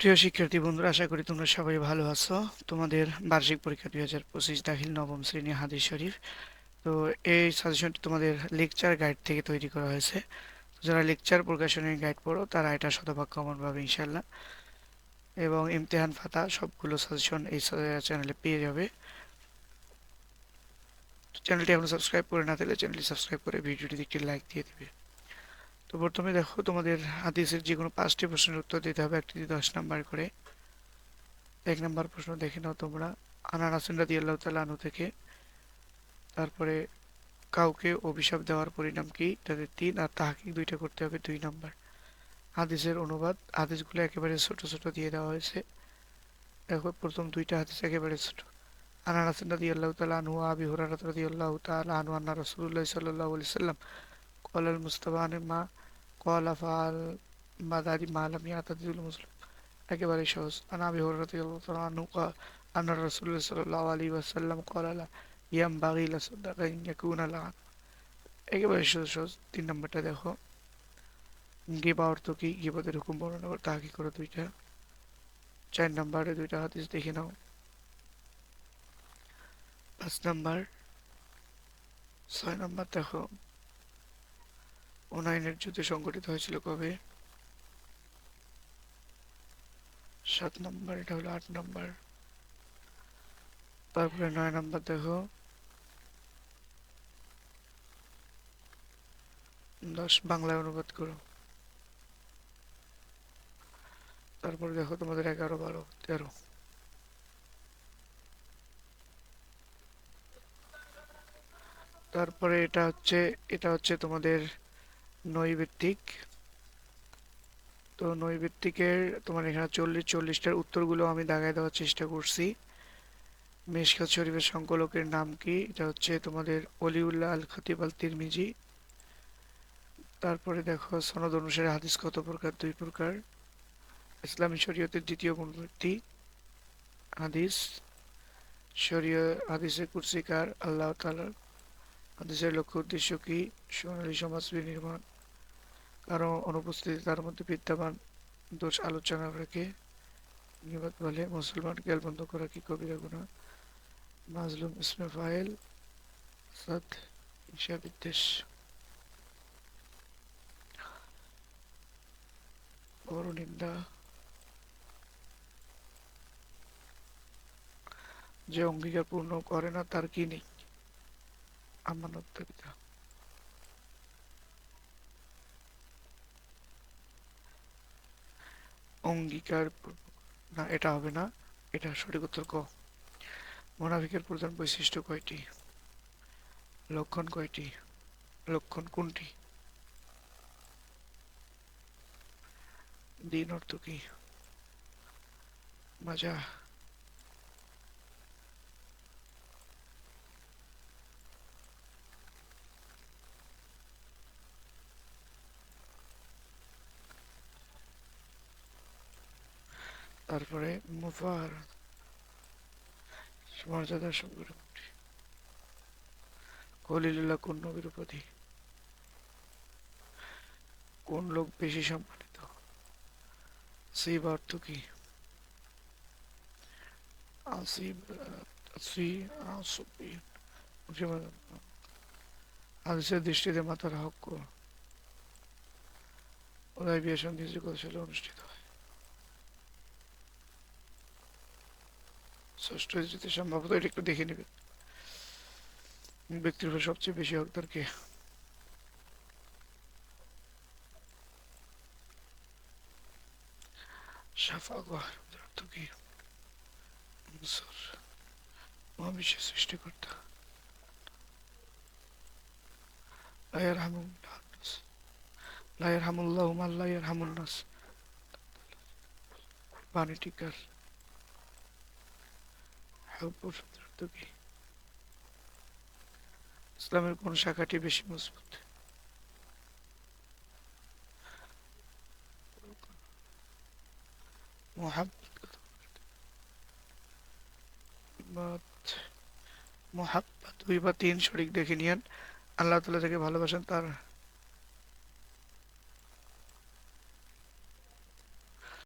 প্রিয় শিক্ষার্থী বন্ধুরা, আশা করি তোমরা সবাই ভালো আছো। তোমাদের বার্ষিক পরীক্ষা দুই হাজার পঁচিশ দাখিল নবম শ্রেণি হাদিস শরীফ। তো এই সাজেশনটি তোমাদের লেকচার গাইড থেকে তৈরি করা হয়েছে। যারা লেকচার প্রকাশনের গাইড পড়ো, তারা এটা শতভাগ কমন পাবে ইনশাল্লাহ এবং ইমতেহান ফাতা, সবগুলো সাজেশন এই চ্যানেলে পেয়ে যাবে। চ্যানেলটি এখনও সাবস্ক্রাইব করে না থাকলে চ্যানেলটি সাবস্ক্রাইব করে ভিডিওটি একটি লাইক দিয়ে দিবে। তো প্রথমে দেখো তোমাদের হাদিসের যে কোনো পাঁচটি প্রশ্নের উত্তর দিতে হবে, একটি দশ নাম্বার করে। এক নাম্বার প্রশ্ন দেখে নাও তোমরা। আনার হাসিন রাদি আল্লাহ আনু থেকে। তারপরে কাউকে অভিশাপ দেওয়ার পরিণাম কি? তাদের তিন আর তাহাকিক দুইটা করতে হবে দুই নাম্বার। হাদিসের অনুবাদ, হাদিসগুলো একেবারে ছোট ছোট দিয়ে দেওয়া হয়েছে। দেখো প্রথম দুইটা হাদিস একেবারে ছোট। আনার হাসিন রাদি আল্লাহ তালা আনু আবি হুরারাত রাদি আল্লাহ তালা আনু আন্না রসুল্লাহ সাল্লাহ সাল্লাম قال المصطفى عن ما قال فعل বাদারি মালাম ইয়াতাদিল মুসলিম একেবারে সহজ আন আবি হুরায়রা রাদিয়াল্লাহু আনহু قال أن الرسول صلى الله عليه وسلم قال لا ينبغي لصدق أن يكون لعن একেবারে সহজ সহজ তিন নম্বরটা দেখো গিবা অর্থ কি গিবাদের হুকুম বর্ণনা করে তাহাকি করো দুইটা চার নম্বরে দুইটা হাদিস দেখে নাও পাঁচ নাম্বার ছয় নম্বর দেখো ওনাইনের যুদ্ধ সংগঠিত হয়েছিল কবে? সাত নম্বর, এটা হলো আট নম্বর। তারপরে নয় নম্বর দেখো দশ, বাংলায় অনুবাদ করো। তারপরে দেখো তোমাদের এগারো, বারো, তেরো। তারপরে এটা হচ্ছে এটা হচ্ছে তোমাদের নৈভিত্তিক তো নৈভিত্তিকের তোমার এখানে চল্লিশ, চল্লিশটার উত্তরগুলো আমি দাগায় দেওয়ার চেষ্টা করছি। মেশকাত শরীফের সংকলকের নাম কি? এটা হচ্ছে তোমাদের অলিউল্লাহ আল খতিব আল তিরমিজি। তারপরে দেখো, সনদ অনুসারে হাদিস কত প্রকার? দুই প্রকার। ইসলামী শরীয়তের দ্বিতীয় গুণবৃত্তি হাদিস। শরীয় হাদিসে কুরসিকার আল্লাহ তালার হাদিসের লক্ষ্য উদ্দেশ্য কি? সোনালী সমাজ বিনির্মাণ। কারও অনুপস্থিতি, তার মধ্যে বিদ্যমান দোষ আলোচনা রেখে নিবাদ বলে মুসলমান গেল বন্ধ করা কি কবিরা গুণা মাজলুম ইসমে সাদ ঈশা বিদ্বেষ যে অঙ্গীকার পূর্ণ করে না, তার কি নেই? আমানতদারিতা অঙ্গীকার না, এটা হবে না। এটা সঠিক উত্তর ক। মোনাফিকের প্রধান বৈশিষ্ট্য কয়টি? লক্ষণ কয়টি? লক্ষণ কোনটি? দিন অর্থ কি? মাজা তারপরে মুফার মর্যাদার সঙ্গে খলিলুল্লাহ কোন নবীর উপাধি? কোন লোক বেশি সম্মানিত? সেই অর্থ কি? দৃষ্টিতে মাতার হক। ওরাই বিয়ে সন্ধি কত সালে অনুষ্ঠিত হয়। ষষ্ঠ যদি সম্ভবত এটা একটু দেখে নেবে ব্যক্তির উপর সবচেয়ে বেশি হকদার কে? মহাবিশ্বের সৃষ্টিকর্তা। লায়ার বাণী টিকার ইসলামের কোন শাখাটি বেশি মজবুত। মোহাব্বত দুই বা তিন শরিক দেখে নিয়েন। আল্লাহ তালা যাকে ভালোবাসেন তার